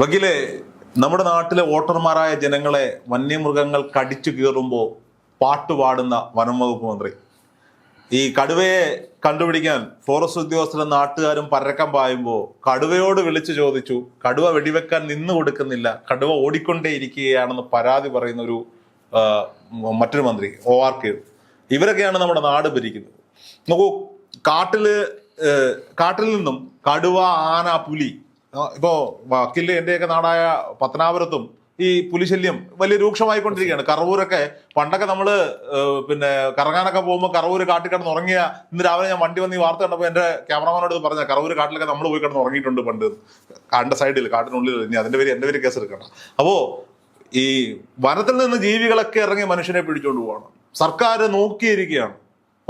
വക്കീലെ നമ്മുടെ നാട്ടിലെ വോട്ടർമാരായ ജനങ്ങളെ വന്യമൃഗങ്ങൾ കടിച്ചു കീറുമ്പോൾ പാട്ടുപാടുന്ന വനം വകുപ്പ് മന്ത്രി. ഈ കടുവയെ കണ്ടുപിടിക്കാൻ ഫോറസ്റ്റ് ഉദ്യോഗസ്ഥരും നാട്ടുകാരും പരക്കം പായുമ്പോൾ കടുവയോട് വിളിച്ചു ചോദിച്ചു കടുവ വെടിവെക്കാൻ നിന്ന് കൊടുക്കുന്നില്ല കടുവ ഓടിക്കൊണ്ടേയിരിക്കുകയാണെന്ന് പരാതി പറയുന്ന ഒരു മറ്റൊരു മന്ത്രി ഒ ആർ കെ. ഇവരൊക്കെയാണ് നമ്മുടെ നാട് ഭരിക്കുന്നത്. നോക്കൂ കാട്ടിൽ കാട്ടിൽ നിന്നും കടുവ ആന പുലി ഇപ്പോ വക്കീൽ എന്റെയൊക്കെ നാടായ പത്തനാപുരത്തും ഈ പുലിശല്യം വലിയ രൂക്ഷമായിക്കൊണ്ടിരിക്കുകയാണ്. കറവൂരൊക്കെ പണ്ടൊക്കെ നമ്മൾ പിന്നെ കറങ്ങാനൊക്കെ പോകുമ്പോൾ കറവൂര് കാട്ടിൽ കിടന്ന് ഉറങ്ങിയ ഇന്ന് രാവിലെ ഞാൻ വണ്ടി വന്ന് ഈ വാർത്ത കണ്ടപ്പോൾ എന്റെ ക്യാമറമാനോട് പറഞ്ഞ കറവൂര് കാട്ടിലൊക്കെ നമ്മൾ പോയി കിടന്ന് ഉറങ്ങിയിട്ടുണ്ട് പണ്ട്. കാണ്ട സൈഡിൽ കാട്ടിനുള്ളിൽ ഇനി അതിന്റെ പേര് എന്റെ പേര് കേസ് എടുക്കണം അപ്പോ ഈ വനത്തിൽ നിന്ന് ജീവികളൊക്കെ ഇറങ്ങി മനുഷ്യനെ പിടിച്ചോണ്ട് പോവാണ്. സർക്കാർ നോക്കിയിരിക്കുകയാണ്.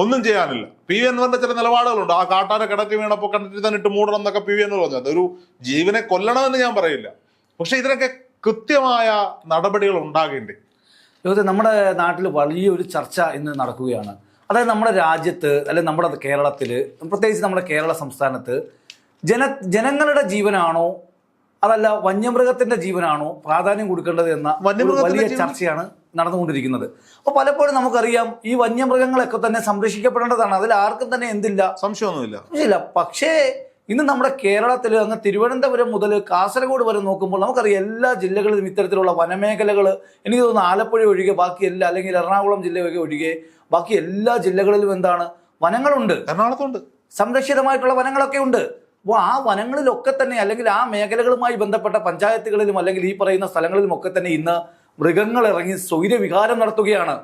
ഒന്നും ചെയ്യാനില്ല. പി വി അൻവറിന്റെ ചില നിലപാടുകളുണ്ട്. ആ കാട്ടാനെ കിടക്കി വീണപ്പോൾ കണ്ടിട്ട് തന്നെ ഇട്ട് മൂടണം എന്നൊക്കെ പി വി അൻവർ പറഞ്ഞു. അതൊരു ജീവനെ കൊല്ലണമെന്ന് ഞാൻ പറയില്ല. പക്ഷെ ഇതിനൊക്കെ കൃത്യമായ നടപടികൾ ഉണ്ടാകേണ്ടേ. ലോകത്തെ നമ്മുടെ നാട്ടിൽ വലിയൊരു ചർച്ച ഇന്ന് നടക്കുകയാണ്. അതായത് നമ്മുടെ രാജ്യത്ത് അല്ലെങ്കിൽ നമ്മുടെ കേരളത്തിൽ പ്രത്യേകിച്ച് നമ്മുടെ കേരള സംസ്ഥാനത്ത് ജന ജനങ്ങളുടെ ജീവനാണോ അതല്ല വന്യമൃഗത്തിന്റെ ജീവനാണോ പ്രാധാന്യം കൊടുക്കേണ്ടത് എന്ന വലിയ ചർച്ചയാണ് നടന്നുകൊണ്ടിരിക്കുന്നത്. അപ്പോൾ പലപ്പോഴും നമുക്കറിയാം ഈ വന്യമൃഗങ്ങളൊക്കെ തന്നെ സംരക്ഷിക്കപ്പെടേണ്ടതാണ്. അതിൽ ആർക്കും തന്നെ എന്തില്ല? സംശയമൊന്നുമില്ല. സംശയമില്ല പക്ഷേ ഇന്ന് നമ്മുടെ കേരളത്തിൽ അങ്ങ് തിരുവനന്തപുരം മുതൽ കാസർഗോഡ് വരെ നോക്കുമ്പോൾ നമുക്കറിയാം എല്ലാ ജില്ലകളിലും ഇത്തരത്തിലുള്ള വനമേഖലകൾ എനിക്ക് തോന്നുന്നു ആലപ്പുഴ ഒഴികെ ബാക്കി എല്ലാ അല്ലെങ്കിൽ എറണാകുളം ജില്ലയൊക്കെ ഒഴികെ ബാക്കി എല്ലാ ജില്ലകളിലും എന്താണ്? വനങ്ങളുണ്ട്. എറണാകുളത്തുണ്ട് സംരക്ഷിതമായിട്ടുള്ള വനങ്ങളൊക്കെ ഉണ്ട്. അപ്പോൾ ആ വനങ്ങളിലൊക്കെ തന്നെ അല്ലെങ്കിൽ ആ മേഖലകളുമായി ബന്ധപ്പെട്ട പഞ്ചായത്തുകളിലും അല്ലെങ്കിൽ ഈ പറയുന്ന സ്ഥലങ്ങളിലും ഒക്കെ തന്നെ ഇന്ന് മൃഗങ്ങൾ ഇറങ്ങി സ്വൈര്യവിഹാരം നടത്തുകയാണ്.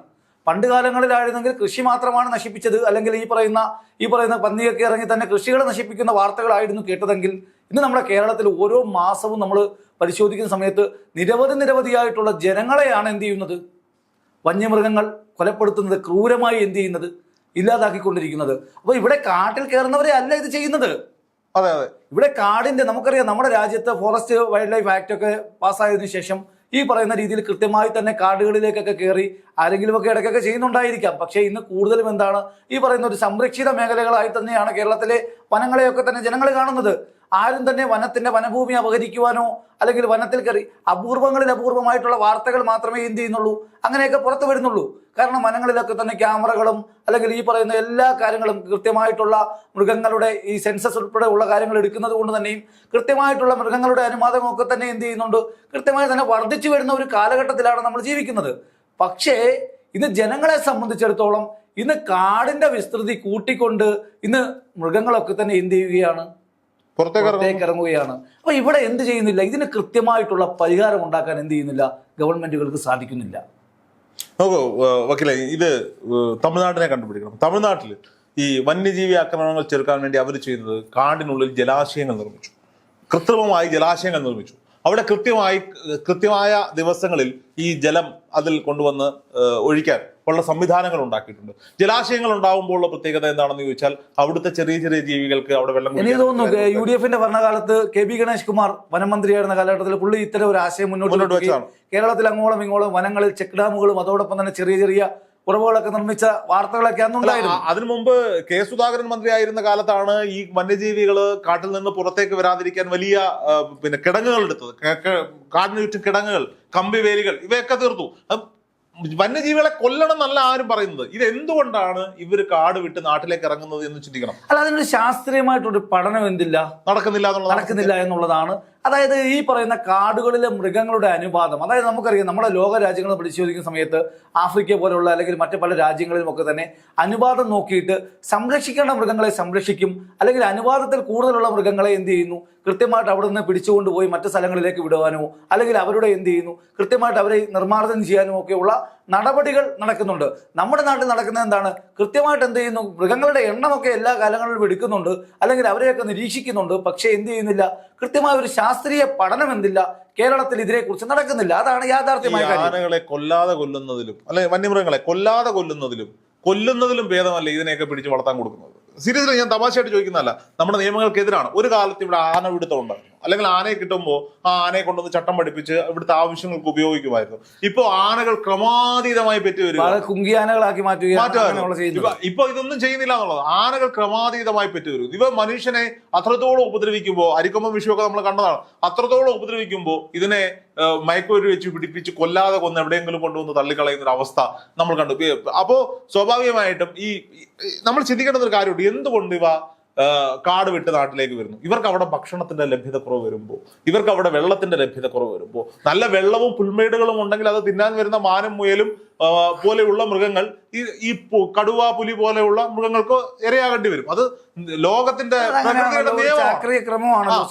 പണ്ട് കാലങ്ങളിലായിരുന്നെങ്കിൽ കൃഷി മാത്രമാണ് നശിപ്പിച്ചത്. അല്ലെങ്കിൽ ഈ പറയുന്ന ഈ പറയുന്ന പന്നിയൊക്കെ ഇറങ്ങി തന്നെ കൃഷികളെ നശിപ്പിക്കുന്ന വാർത്തകളായിരുന്നു കേട്ടതെങ്കിൽ ഇന്ന് നമ്മുടെ കേരളത്തിൽ ഓരോ മാസവും നമ്മൾ പരിശോധിക്കുന്ന സമയത്ത് നിരവധി നിരവധിയായിട്ടുള്ള ജനങ്ങളെയാണ് എന്ത് ചെയ്യുന്നത്? വന്യമൃഗങ്ങൾ കൊലപ്പെടുത്തുന്നത് ക്രൂരമായി എന്ത് ചെയ്യുന്നത്? ഇല്ലാതാക്കിക്കൊണ്ടിരിക്കുന്നത്. അപ്പോൾ ഇവിടെ കാട്ടിൽ കയറുന്നവരെ അല്ല ഇത് ചെയ്യുന്നത്. അതെ അതെ. ഇവിടെ കാടിന്റെ നമുക്കറിയാം നമ്മുടെ രാജ്യത്ത് ഫോറസ്റ്റ് വൈൽഡ് ലൈഫ് ആക്ട് ഒക്കെ പാസ്സായതിനു ശേഷം ഈ പറയുന്ന രീതിയിൽ കൃത്യമായി തന്നെ കാടുകളിലേക്കൊക്കെ കയറി ആരെങ്കിലുമൊക്കെ ഇടയ്ക്കൊക്കെ ചെയ്യുന്നുണ്ടായിരിക്കാം. പക്ഷേ ഇന്ന് കൂടുതലും എന്താണ് ഈ പറയുന്ന ഒരു സംരക്ഷിത മേഖലകളായി തന്നെയാണ് കേരളത്തിലെ വനങ്ങളെയൊക്കെ തന്നെ ജനങ്ങൾ കാണുന്നത്. ആരും തന്നെ വനത്തിന്റെ വനഭൂമി അപഹരിക്കുവാനോ അല്ലെങ്കിൽ വനത്തിൽ കയറി അപൂർവങ്ങളിൽ അപൂർവമായിട്ടുള്ള വാർത്തകൾ മാത്രമേ എന്ത് ചെയ്യുന്നുള്ളൂ? അങ്ങനെയൊക്കെ പുറത്തു വരുന്നുള്ളൂ. കാരണം വനങ്ങളിലൊക്കെ തന്നെ ക്യാമറകളും അല്ലെങ്കിൽ ഈ പറയുന്ന എല്ലാ കാര്യങ്ങളും കൃത്യമായിട്ടുള്ള മൃഗങ്ങളുടെ ഈ സെൻസസ് ഉൾപ്പെടെ ഉള്ള കാര്യങ്ങൾ എടുക്കുന്നത് കൊണ്ട് തന്നെയും കൃത്യമായിട്ടുള്ള മൃഗങ്ങളുടെ അനുവാദമൊക്കെ തന്നെ എന്ത് ചെയ്യുന്നുണ്ട്? കൃത്യമായി തന്നെ വർദ്ധിച്ചു വരുന്ന ഒരു കാലഘട്ടത്തിലാണ് നമ്മൾ ജീവിക്കുന്നത്. പക്ഷേ ഇന്ന് ജനങ്ങളെ സംബന്ധിച്ചിടത്തോളം ഇന്ന് കാടിന്റെ വിസ്തൃതി കൂട്ടിക്കൊണ്ട് ഇന്ന് മൃഗങ്ങളൊക്കെ തന്നെ എന്ത് ചെയ്യുകയാണ്? പുറത്തേക്ക് ഇറങ്ങുകയാണ്. അപ്പൊ ഇവിടെ എന്ത് ചെയ്യുന്നില്ല? ഇതിന് കൃത്യമായിട്ടുള്ള പരിഹാരം ഉണ്ടാക്കാൻ എന്ത് ചെയ്യുന്നില്ല? ഗവൺമെന്റുകൾക്ക് സാധിക്കുന്നില്ല. നോക്കൂ വക്കീലെ ഇത് തമിഴ്നാട്ടിനെ കണ്ടുപിടിക്കണം. തമിഴ്നാട്ടിൽ ഈ വന്യജീവി ആക്രമണങ്ങൾ ചെറുക്കാൻ വേണ്ടി അവർ ചെയ്യുന്നത് കാടിനുള്ളിൽ ജലാശയങ്ങൾ നിർമ്മിച്ചു. കൃത്രിമമായി ജലാശയങ്ങൾ നിർമ്മിച്ചു. അവിടെ കൃത്യമായി കൃത്യമായ ദിവസങ്ങളിൽ ഈ ജലം അതിൽ കൊണ്ടുവന്ന് ഒഴിക്കാൻ ഉള്ള സംവിധാനങ്ങൾ ഉണ്ടാക്കിയിട്ടുണ്ട് ജലാശയങ്ങൾ ഉണ്ടാകുമ്പോൾ ഉള്ള പ്രത്യേകത എന്താണെന്ന് ചോദിച്ചാൽ അവിടുത്തെ ചെറിയ ചെറിയ ജീവികൾക്ക് അവിടെ വെള്ളം എനിക്ക് തോന്നുന്നു യു ഡി എഫിന്റെ ഭരണകാലത്ത് കെ ബി ഗണേഷ് കുമാർ വനമന്ത്രിയായിരുന്ന കാലഘട്ടത്തിൽ പുള്ളി ഇത്തരം ഒരു ആശയം മുന്നോട്ട് മുന്നോട്ട് വെച്ചതാണ്. കേരളത്തിൽ അങ്ങോളം ഇങ്ങോളം വനങ്ങളിൽ ചെക്ക് ഡാമുകളും അതോടൊപ്പം തന്നെ ചെറിയ ചെറിയ ഉറവുകളൊക്കെ നിർമ്മിച്ച വാർത്തകളൊക്കെ അന്ന് അന്നുണ്ടായിരുന്നു അതിനു മുമ്പ് കെ സുധാകരൻ മന്ത്രിയായിരുന്ന കാലത്താണ് ഈ വന്യജീവികൾ കാട്ടിൽ നിന്ന് പുറത്തേക്ക് വരാതിരിക്കാൻ വലിയ പിന്നെ കിടങ്ങുകൾ എടുത്തത്. കാടിന് ചുറ്റും കിടങ്ങുകൾ കമ്പി വേലികൾ ഇവയൊക്കെ തീർത്തു. വന്യജീവികളെ കൊല്ലണം എന്നല്ല ആരും പറയുന്നത്. ഇത് എന്തുകൊണ്ടാണ് ഇവർ കാട് വിട്ട് നാട്ടിലേക്ക് ഇറങ്ങുന്നത് എന്ന് ചിന്തിക്കണം? അല്ല അതിനൊരു ശാസ്ത്രീയമായിട്ടൊരു പഠനം എന്തില്ല? നടക്കുന്നില്ല നടക്കുന്നില്ല എന്നുള്ളതാണ് അതായത് ഈ പറയുന്ന കാടുകളിലെ മൃഗങ്ങളുടെ അനുപാതം. അതായത് നമുക്കറിയാം നമ്മുടെ ലോക രാജ്യങ്ങൾ പരിശോധിക്കുന്ന സമയത്ത് ആഫ്രിക്ക പോലുള്ള അല്ലെങ്കിൽ മറ്റു പല രാജ്യങ്ങളിലും ഒക്കെ തന്നെ അനുപാതം നോക്കിയിട്ട് സംരക്ഷിക്കേണ്ട മൃഗങ്ങളെ സംരക്ഷിക്കും അല്ലെങ്കിൽ അനുപാതത്തിൽ കൂടുതലുള്ള മൃഗങ്ങളെ എന്ത് ചെയ്യുന്നു? കൃത്യമായിട്ട് അവിടെ നിന്ന് പിടിച്ചുകൊണ്ട് പോയി മറ്റു സ്ഥലങ്ങളിലേക്ക് വിടുവാനോ അല്ലെങ്കിൽ അവരുടെ എന്ത് ചെയ്യുന്നു? കൃത്യമായിട്ട് അവരെ നിർമ്മാർജനം ചെയ്യാനും ഒക്കെയുള്ള നടപടികൾ നടക്കുന്നുണ്ട്. നമ്മുടെ നാട്ടിൽ നടക്കുന്നത് എന്താണ്? കൃത്യമായിട്ട് എന്ത് ചെയ്യുന്നു? മൃഗങ്ങളുടെ എണ്ണമൊക്കെ എല്ലാ കാലങ്ങളിലും എടുക്കുന്നുണ്ട് അല്ലെങ്കിൽ അവരെയൊക്കെ നിരീക്ഷിക്കുന്നുണ്ട് പക്ഷേ എന്ത് ചെയ്യുന്നില്ല? കൃത്യമായ ഒരു ശാസ്ത്രീയ പഠനം എന്തില്ല? കേരളത്തിൽ ഇതിനെക്കുറിച്ച് നടക്കുന്നില്ല. അതാണ് യാഥാർത്ഥ്യമായ ആനകളെ കൊല്ലാതെ കൊല്ലുന്നതിലും അല്ലെ വന്യമൃഗങ്ങളെ കൊല്ലാതെ കൊല്ലുന്നതിലും കൊല്ലുന്നതിലും ഭേദമല്ല ഇതിനെയൊക്കെ പിടിച്ച് വളർത്താൻ കൊടുക്കുന്നത്? സീരിയസ്ലി ഞാൻ തമാശയായിട്ട് ചോദിക്കുന്നതല്ല നമ്മുടെ നിയമങ്ങൾക്കെതിരാണ്. ഒരു കാലത്ത് ഇവിടെ ആന പിടുത്തം ഉണ്ടായിരുന്നു. അല്ലെങ്കിൽ ആനയെ കിട്ടുമ്പോൾ ആ ആനയെ കൊണ്ടുവന്ന് ചട്ടം പഠിപ്പിച്ച് ഇവിടുത്തെ ആവശ്യങ്ങൾക്ക് ഉപയോഗിക്കുമായിരുന്നു. ഇപ്പൊ ആനകൾ ക്രമാതീതമായി പെറ്റി വരിക. കുങ്കിയാനകളാക്കി ചെയ്യുന്നത്. ഇപ്പൊ- ഇതൊന്നും ചെയ്യുന്നില്ല എന്നുള്ളത്. ആനകൾ ക്രമാതീതമായി പറ്റി വരും. ഇവ മനുഷ്യനെ അത്രത്തോളം ഉപദ്രവിക്കുമ്പോൾ അരിക്കൊമ്പം വിഷയമൊക്കെ നമ്മൾ കണ്ടതാണ്. അത്രത്തോളം ഉപദ്രവിക്കുമ്പോൾ ഇതിനെ മയക്കുവരി വെച്ച് പിടിപ്പിച്ച് കൊല്ലാതെ കൊന്ന് എവിടെയെങ്കിലും കൊണ്ടുവന്ന് തള്ളിക്കളയുന്ന ഒരു അവസ്ഥ നമ്മൾ കണ്ടു. അപ്പോ സ്വാഭാവികമായിട്ടും ഈ നമ്മൾ ചിന്തിക്കേണ്ട ഒരു കാര്യമുണ്ട്. എന്തുകൊണ്ട് ഇവ കാട് വിട്ട് നാട്ടിലേക്ക് വരുന്നു. ഇവർക്ക് അവിടെ ഭക്ഷണത്തിന്റെ ലഭ്യത കുറവ് വരുമ്പോൾ ഇവർക്ക് അവിടെ വെള്ളത്തിന്റെ ലഭ്യത കുറവ് വരുമ്പോൾ നല്ല വെള്ളവും പുൽമേടുകളും ഉണ്ടെങ്കിൽ അത് തിന്നാൻ വരുന്ന മാനും മുയലും പോലെയുള്ള മൃഗങ്ങൾ ഈ ഈ കടുവ പുലി പോലെയുള്ള മൃഗങ്ങൾക്ക് ഇരയാകേണ്ടി വരും. അത് ലോകത്തിന്റെ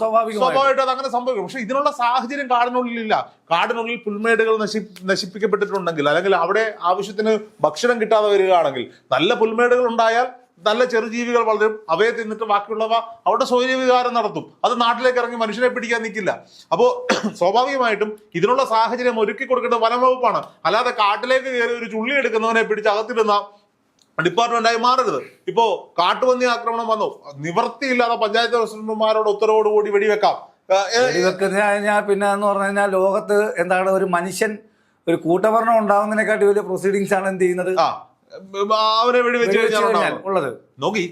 സ്വാഭാവികമായിട്ട്. അത് അങ്ങനെ സംഭവിക്കും. പക്ഷെ ഇതിനുള്ള സാഹചര്യം കാടിനുള്ളിലില്ല. കാടിനുള്ളിൽ പുൽമേടുകൾ നശി നശിപ്പിക്കപ്പെട്ടിട്ടുണ്ടെങ്കിൽ അല്ലെങ്കിൽ അവിടെ ആവശ്യത്തിന് ഭക്ഷണം കിട്ടാതെ വരികയാണെങ്കിൽ നല്ല പുൽമേടുകൾ ഉണ്ടായാൽ നല്ല ചെറുജീവികൾ വളരും അവയെ തിന്നിട്ട് ബാക്കിയുള്ളവ അവരുടെ സ്വൈര്യവികാരം നടത്തും. അത് നാട്ടിലേക്ക് ഇറങ്ങി മനുഷ്യനെ പിടിക്കാൻ നിൽക്കില്ല അപ്പോൾ സ്വാഭാവികമായിട്ടും ഇതിനുള്ള സാഹചര്യം ഒരുക്കി കൊടുക്കേണ്ടത് വനംവകുപ്പാണ് അല്ലാതെ കാട്ടിലേക്ക് കയറി ഒരു ചുള്ളി എടുക്കുന്നവനെ പിടിച്ച് അകത്തിടുന്ന ഡിപ്പാർട്ട്മെന്റായി മാറരുത്. ഇപ്പോ കാട്ടുപന്നി ആക്രമണം വന്നു. നിവൃത്തിയില്ലാതെ പഞ്ചായത്ത് പ്രസിഡന്റുമാരോട് ഉത്തരവോടുകൂടി വെടിവെക്കാം. കഴിഞ്ഞാൽ പിന്നെ എന്ന് പറഞ്ഞു കഴിഞ്ഞാൽ ലോകത്ത് എന്താണ് ഒരു മനുഷ്യൻ ഒരു കൂട്ടഭരണം ഉണ്ടാകുന്നതിനെക്കാട്ടി വലിയ പ്രൊസീഡിങ്സ് ആണ് എന്ത് ചെയ്യുന്നത്? ആ വെടി കഴിഞ്ഞാൽ കഴിഞ്ഞാൽ ഉള്ളത്. നോക്കി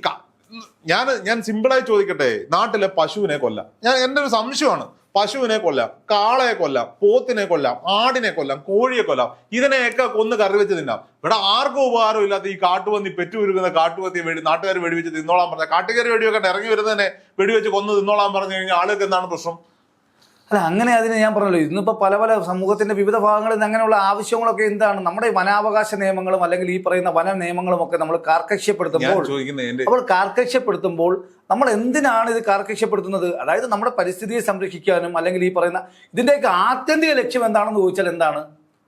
ഞാൻ ഞാൻ സിമ്പിളായി ചോദിക്കട്ടെ നാട്ടിലെ പശുവിനെ കൊല്ലാം. ഞാൻ എന്റെ ഒരു സംശയമാണ്. പശുവിനെ കൊല്ലാം കാളയെ കൊല്ലാം പോത്തിനെ കൊല്ലാം ആടിനെ കൊല്ലാം കോഴിയെ കൊല്ലാം ഇതിനെയൊക്കെ കൊന്ന് കറി വെച്ച് തിന്നാം. ഇവിടെ ആർക്കും ഉപകാരം ഇല്ലാത്ത ഈ കാട്ടുപന്നി പെറ്റുരുക്കുന്ന കാട്ടുപന്നി വെടി നാട്ടുകാർ വെടിവെച്ച് തിന്നോളാൻ പറഞ്ഞ കാട്ടുകാർ വെടിവെക്കട്ടെ ഇറങ്ങി വരുന്നതിനെ വെടിവെച്ച് കൊന്ന് തിന്നോളാൻ പറഞ്ഞു കഴിഞ്ഞാൽ ആളുകൾക്ക് എന്താണ് പ്രശ്നം? അല്ല അങ്ങനെ അതിന് ഞാൻ പറഞ്ഞല്ലോ ഇന്നിപ്പോൾ പല പല സമൂഹത്തിന്റെ വിവിധ ഭാഗങ്ങളിൽ നിന്ന് അങ്ങനെയുള്ള ആവശ്യങ്ങളൊക്കെ എന്താണ്? നമ്മുടെ ഈ വനാവകാശ നിയമങ്ങളും അല്ലെങ്കിൽ ഈ പറയുന്ന വന നിയമങ്ങളുമൊക്കെ നമ്മൾ കാർക്കശ്യപ്പെടുത്തുമ്പോൾ എന്റെ അപ്പോൾ കാർക്കശ്യപ്പെടുത്തുമ്പോൾ നമ്മൾ എന്തിനാണ് ഇത് കാർക്കശ്യപ്പെടുത്തുന്നത്? അതായത് നമ്മുടെ പരിസ്ഥിതിയെ സംരക്ഷിക്കാനും അല്ലെങ്കിൽ ഈ പറയുന്ന ഇതിന്റെയൊക്കെ ആത്യന്തിക ലക്ഷ്യം എന്താണെന്ന് ചോദിച്ചാൽ എന്താണ്?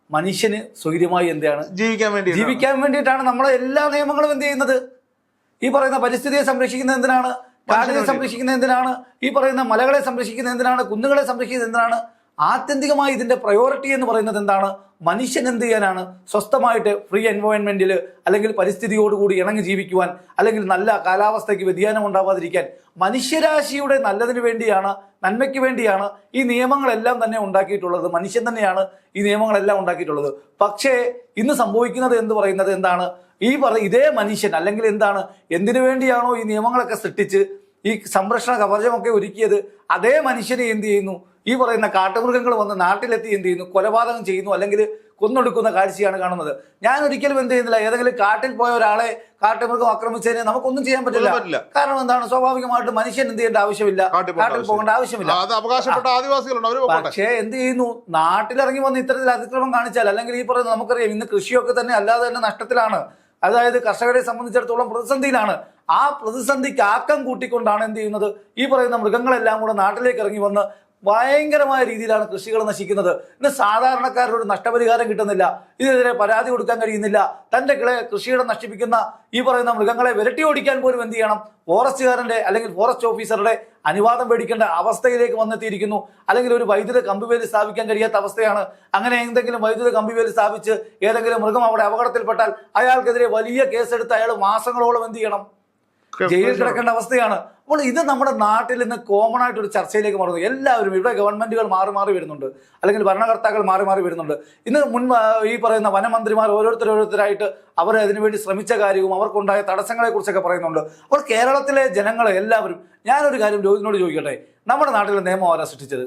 മനുഷ്യന് സ്വൈര്യമായി എന്താണ്? ജീവിക്കാൻ വേണ്ടി ജീവിക്കാൻ വേണ്ടിയിട്ടാണ് നമ്മളെ എല്ലാ നിയമങ്ങളും എന്ത് ചെയ്യുന്നത്? ഈ പറയുന്ന പരിസ്ഥിതിയെ സംരക്ഷിക്കുന്നത് എന്തിനാണ്? കാടിനെ സംരക്ഷിക്കുന്ന എന്തിനാണ്? ഈ പറയുന്ന മലകളെ സംരക്ഷിക്കുന്ന എന്തിനാണ്? കുന്നുകളെ സംരക്ഷിക്കുന്ന എന്തിനാണ്? ആത്യന്തികമായി ഇതിന്റെ പ്രയോറിറ്റി എന്ന് പറയുന്നത് എന്താണ്? മനുഷ്യൻ എന്ത് ചെയ്യാനാണ്? സ്വസ്ഥമായിട്ട് ഫ്രീ എൻവയോൺമെന്റിൽ അല്ലെങ്കിൽ പരിസ്ഥിതിയോടുകൂടി ഇണങ്ങി ജീവിക്കുവാൻ അല്ലെങ്കിൽ നല്ല കാലാവസ്ഥയ്ക്ക് വ്യതിയാനം ഉണ്ടാവാതിരിക്കാൻ മനുഷ്യരാശിയുടെ നല്ലതിന് വേണ്ടിയാണ് നന്മയ്ക്ക് വേണ്ടിയാണ് ഈ നിയമങ്ങളെല്ലാം തന്നെ ഉണ്ടാക്കിയിട്ടുള്ളത്. മനുഷ്യൻ തന്നെയാണ് ഈ നിയമങ്ങളെല്ലാം ഉണ്ടാക്കിയിട്ടുള്ളത്. പക്ഷേ ഇന്ന് സംഭവിക്കുന്നത് എന്ന് പറയുന്നത് എന്താണ്? ഈ പറ ഇതേ മനുഷ്യൻ അല്ലെങ്കിൽ എന്താണ്? എന്തിനു വേണ്ടിയാണോ ഈ നിയമങ്ങളൊക്കെ സൃഷ്ടിച്ച് ഈ സംരക്ഷണ കവചമൊക്കെ ഒരുക്കിയത്? അതേ മനുഷ്യനെ എന്ത് ചെയ്യുന്നു? ഈ പറയുന്ന കാട്ടുമൃഗങ്ങൾ വന്ന് നാട്ടിലെത്തി എന്ത് ചെയ്യുന്നു? കൊലപാതകം ചെയ്യുന്നു. അല്ലെങ്കിൽ കൊന്നൊടുക്കുന്ന കാഴ്ചയാണ് കാണുന്നത്. ഞാൻ ഒരിക്കലും എന്ത് ചെയ്യുന്നില്ല. ഏതെങ്കിലും കാട്ടിൽ പോയ ഒരാളെ കാട്ടുമൃഗം ആക്രമിച്ചതിനെ നമുക്കൊന്നും ചെയ്യാൻ പറ്റില്ല. കാരണം എന്താണ്? സ്വാഭാവികമായിട്ട് മനുഷ്യൻ എന്ത് ചെയ്യേണ്ട ആവശ്യമില്ല. കാട്ടിൽ പോകേണ്ട ആവശ്യമില്ല. പക്ഷേ എന്ത് ചെയ്യുന്നു? നാട്ടിലിറങ്ങി വന്ന് ഇത്തരത്തിൽ അതിക്രമം കാണിച്ചാൽ അല്ലെങ്കിൽ ഈ പറയുന്ന നമുക്കറിയാം ഇന്ന് കൃഷിയൊക്കെ തന്നെ അല്ലാതെ തന്നെ നഷ്ടത്തിലാണ്. അതായത് കർഷകരെ സംബന്ധിച്ചിടത്തോളം പ്രതിസന്ധിയിലാണ്. ആ പ്രതിസന്ധിക്ക് ആക്കം കൂട്ടിക്കൊണ്ടാണ് എന്ത് ചെയ്യുന്നത്? ഈ പറയുന്ന മൃഗങ്ങളെല്ലാം കൂടെ നാട്ടിലേക്ക് ഇറങ്ങി വന്ന് ഭയങ്കരമായ രീതിയിലാണ് കൃഷികൾ നശിക്കുന്നത്. ഇന്ന് സാധാരണക്കാരനോട് നഷ്ടപരിഹാരം കിട്ടുന്നില്ല. ഇതിനെതിരെ പരാതി കൊടുക്കാൻ കഴിയുന്നില്ല. തന്റെ കിളെ കൃഷിയുടെ നശിപ്പിക്കുന്ന ഈ പറയുന്ന മൃഗങ്ങളെ വിരട്ടി ഓടിക്കാൻ പോലും എന്ത് ചെയ്യണം? ഫോറസ്റ്റുകാരന്റെ അല്ലെങ്കിൽ ഫോറസ്റ്റ് ഓഫീസറുടെ അനുവാദം മേടിക്കേണ്ട അവസ്ഥയിലേക്ക് വന്നെത്തിയിരിക്കുന്നു. അല്ലെങ്കിൽ ഒരു വൈദ്യുത കമ്പിവേലി സ്ഥാപിക്കാൻ കഴിയാത്ത അവസ്ഥയാണ്. അങ്ങനെ എന്തെങ്കിലും വൈദ്യുത കമ്പിവേലി സ്ഥാപിച്ച് ഏതെങ്കിലും മൃഗം അവിടെ അപകടത്തിൽപ്പെട്ടാൽ അയാൾക്കെതിരെ വലിയ കേസെടുത്ത് അയാൾ മാസങ്ങളോളം എന്ത് ചെയ്യണം? ജയിലിൽ കിടക്കേണ്ട അവസ്ഥയാണ്. അപ്പോൾ ഇത് നമ്മുടെ നാട്ടിൽ നിന്ന് കോമൺ ആയിട്ട് ഒരു ചർച്ചയിലേക്ക് മാറുന്നു. എല്ലാവരും ഇവിടെ ഗവൺമെന്റുകൾ മാറി മാറി വരുന്നുണ്ട്. അല്ലെങ്കിൽ ഭരണകർത്താക്കൾ മാറി മാറി വരുന്നുണ്ട്. ഇന്ന് മുൻ ഈ പറയുന്ന വനമന്ത്രിമാർ ഓരോരുത്തർ ഓരോരുത്തരായിട്ട് അവർ അതിനുവേണ്ടി ശ്രമിച്ച കാര്യവും അവർക്കുണ്ടായ തടസ്സങ്ങളെ കുറിച്ചൊക്കെ പറയുന്നുണ്ട്. അപ്പോൾ കേരളത്തിലെ ജനങ്ങളെ എല്ലാവരും ഞാനൊരു കാര്യം രോഹിതിനോട് ചോദിക്കട്ടെ? നമ്മുടെ നാട്ടിലെ നിയമം ആരാ സൃഷ്ടിച്ചത്?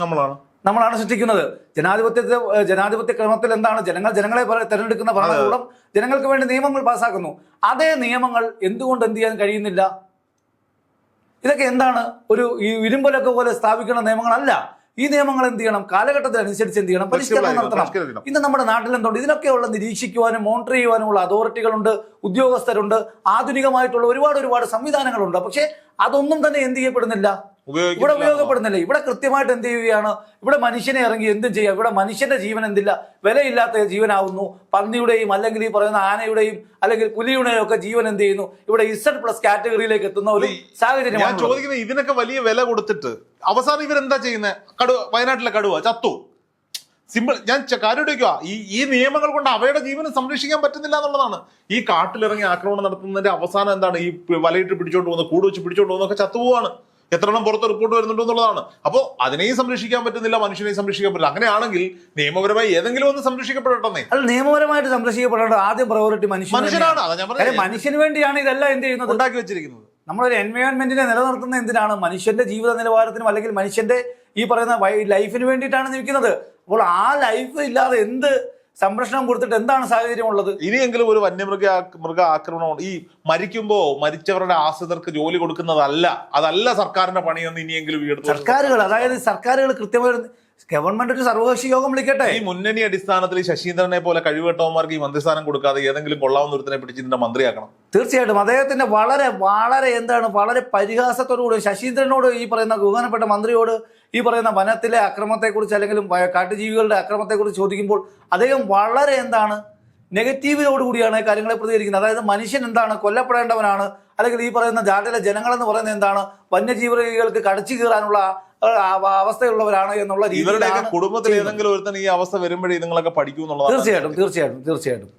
നമ്മളാണ്. നമ്മളാണ് സൃഷ്ടിക്കുന്നത്. ജനാധിപത്യത്തെ ജനാധിപത്യ ക്രമത്തിൽ എന്താണ്? ജനങ്ങൾ ജനങ്ങളെ തെരഞ്ഞെടുക്കുന്ന ഭരണകൂടം ജനങ്ങൾക്ക് വേണ്ടി നിയമങ്ങൾ പാസ്സാക്കുന്നു അതേ നിയമങ്ങൾ എന്തുകൊണ്ട് എന്ത് ചെയ്യാൻ കഴിയുന്നില്ല? ഇതൊക്കെ എന്താണ്? ഒരു ഈ ഇരുമ്പലൊക്കെ പോലെ സ്ഥാപിക്കുന്ന നിയമങ്ങളല്ല. ഈ നിയമങ്ങൾ എന്ത് ചെയ്യണം? കാലഘട്ടത്തിനനുസരിച്ച് എന്ത് ചെയ്യണം? പരിഷ്കരണം നടത്തണം. ഇന്ന് നമ്മുടെ നാട്ടിൽ എന്തുണ്ട് ഇതിനൊക്കെയുള്ള നിരീക്ഷിക്കുവാനും മോണിറ്റർ ചെയ്യുവാനുമുള്ള അതോറിറ്റികളുണ്ട് ഉദ്യോഗസ്ഥരുണ്ട് ആധുനികമായിട്ടുള്ള ഒരുപാട് ഒരുപാട് സംവിധാനങ്ങളുണ്ട്. പക്ഷേ അതൊന്നും തന്നെ എന്ത് ചെയ്യപ്പെടുന്നില്ല? ഇവിടെ ഉപയോഗപ്പെടുന്നില്ല. ഇവിടെ കൃത്യമായിട്ട് എന്ത് ചെയ്യുകയാണ്? ഇവിടെ മനുഷ്യനെ ഇറങ്ങി എന്തും ചെയ്യാം ഇവിടെ മനുഷ്യന്റെ ജീവൻ എന്തില്ല? വിലയില്ലാത്ത ജീവനാവുന്നു. പന്നിയുടെയും അല്ലെങ്കിൽ ഈ പറയുന്ന ആനയുടെയും അല്ലെങ്കിൽ പുലിയുടെയും ഒക്കെ ജീവൻ എന്ത് ചെയ്യുന്നു? ഇവിടെ ഇസഡ് പ്ലസ് കാറ്റഗറിയിലേക്ക് എത്തുന്ന ഒരു ഞാൻ സാഹചര്യമാണ് ചോദിക്കുന്നത് ഇതിനൊക്കെ വലിയ വില കൊടുത്തിട്ട് അവസാനം ഇവരെന്താ ചെയ്യുന്നത് കടുവ വയനാട്ടിലെ കടുവ ചത്തു. സിമ്പിൾ ഞാൻ ച- കാര്യം എടുക്കുക ഈ ഈ നിയമങ്ങൾ കൊണ്ട് അവയുടെ ജീവനെ സംരക്ഷിക്കാൻ പറ്റുന്നില്ല എന്നുള്ളതാണ്. ഈ കാട്ടിലിറങ്ങി ആക്രമണം നടത്തുന്നതിന്റെ അവസാനം എന്താണ്? ഈ വലയിട്ട് പിടിച്ചോണ്ട് പോകുന്നത് കൂട് വെച്ച് പിടിച്ചോണ്ട് പോകുന്നതൊക്കെ ചത്തുപോവാണ് എത്ര എണ്ണം പുറത്ത് റിപ്പോർട്ട് വരുന്നുണ്ടോ എന്നുള്ളതാണ്. അപ്പോൾ അതിനെയും സംരക്ഷിക്കാൻ പറ്റുന്നില്ല മനുഷ്യനെയും സംരക്ഷിക്കാൻ പറ്റില്ല. അങ്ങനെയാണെങ്കിൽ നിയമപരമായി ഏതെങ്കിലും ഒന്ന് സംരക്ഷിക്കപ്പെടട്ടെ അല്ല നിയമപരമായിട്ട് സംരക്ഷിക്കപ്പെടേണ്ട ആദ്യം പ്രയോറിറ്റി മനുഷ്യൻ മനുഷ്യനാണ് അതാ ഞാൻ പറഞ്ഞത്. മനുഷ്യന് വേണ്ടിയാണ് ഇതെല്ലാം എന്ത് ചെയ്യുന്നത്? ഉണ്ടാക്കി വെച്ചിരിക്കുന്നത്. നമ്മളൊരു എൻവയോൺമെന്റിനെ നിലനിർത്തുന്ന എന്തിനാണ്? മനുഷ്യന്റെ ജീവിത നിലവാരത്തിനും അല്ലെങ്കിൽ മനുഷ്യന്റെ ഈ പറയുന്ന ലൈഫിന് വേണ്ടിയിട്ടാണ് നിൽക്കുന്നത് അപ്പോൾ ആ ലൈഫ് ഇല്ലാതെ എന്ത് സംരക്ഷണം കൊടുത്തിട്ട് എന്താണ് സാഹചര്യം ഉള്ളത് ഇനിയെങ്കിലും ഒരു വന്യമൃഗ മൃഗ ആക്രമണം ഈ മരിക്കുമ്പോ മരിച്ചവരുടെ ആശ്രിതർക്ക് ജോലി കൊടുക്കുന്നതല്ല അതല്ല സർക്കാരിന്റെ പണിയെന്ന് ഇനിയെങ്കിലും സർക്കാരുകൾ അതായത് സർക്കാരുകൾ കൃത്യമായി ഗവൺമെന്റ് ഒരു സർവകക്ഷി യോഗം വിളിക്കട്ടെ? ഈ മുന്നണി അടിസ്ഥാനത്തിൽ ശശീന്ദ്രനെ പോലെ കഴിവട്ടവന്മാർക്ക് ഈ മന്ത്രിസ്ഥാനം കൊടുക്കാതെ ഏതെങ്കിലും കൊള്ളാവുന്ന ഒരുത്തിനെ പിടിച്ച് ഇതിന്റെ മന്ത്രിയാക്കണം. തീർച്ചയായിട്ടും. അദ്ദേഹത്തിന്റെ വളരെ വളരെ എന്താണ് വളരെ പരിഹാസത്തോടുകൂടി ശശീന്ദ്രനോട് ഈ പറയുന്ന ബഹുമാനപ്പെട്ട മന്ത്രിയോട് ഈ പറയുന്ന വനത്തിലെ അക്രമത്തെക്കുറിച്ച് അല്ലെങ്കിൽ കാട്ടുജീവികളുടെ അക്രമത്തെക്കുറിച്ച് ചോദിക്കുമ്പോൾ അദ്ദേഹം വളരെ എന്താണ് നെഗറ്റീവിനോടുകൂടിയാണ് കാര്യങ്ങളെ പ്രതികരിക്കുന്നത്. അതായത് മനുഷ്യൻ എന്താണ് കൊല്ലപ്പെടേണ്ടവനാണ് അല്ലെങ്കിൽ ഈ പറയുന്ന ജാട്ടിലെ ജനങ്ങളെന്ന് പറയുന്നത് എന്താണ് വന്യജീവികൾക്ക് കടച്ചു കീറാനുള്ള അവസ്ഥയുള്ളവരാണ് എന്നുള്ള രീതിയിൽ രീതിയിലാണ് കുടുംബത്തിൽ ഏതെങ്കിലും ഒരുത്തൻ ഈ അവസ്ഥ വരുമ്പോഴേ നിങ്ങളൊക്കെ പഠിക്കും തീർച്ചയായിട്ടും തീർച്ചയായിട്ടും തീർച്ചയായിട്ടും.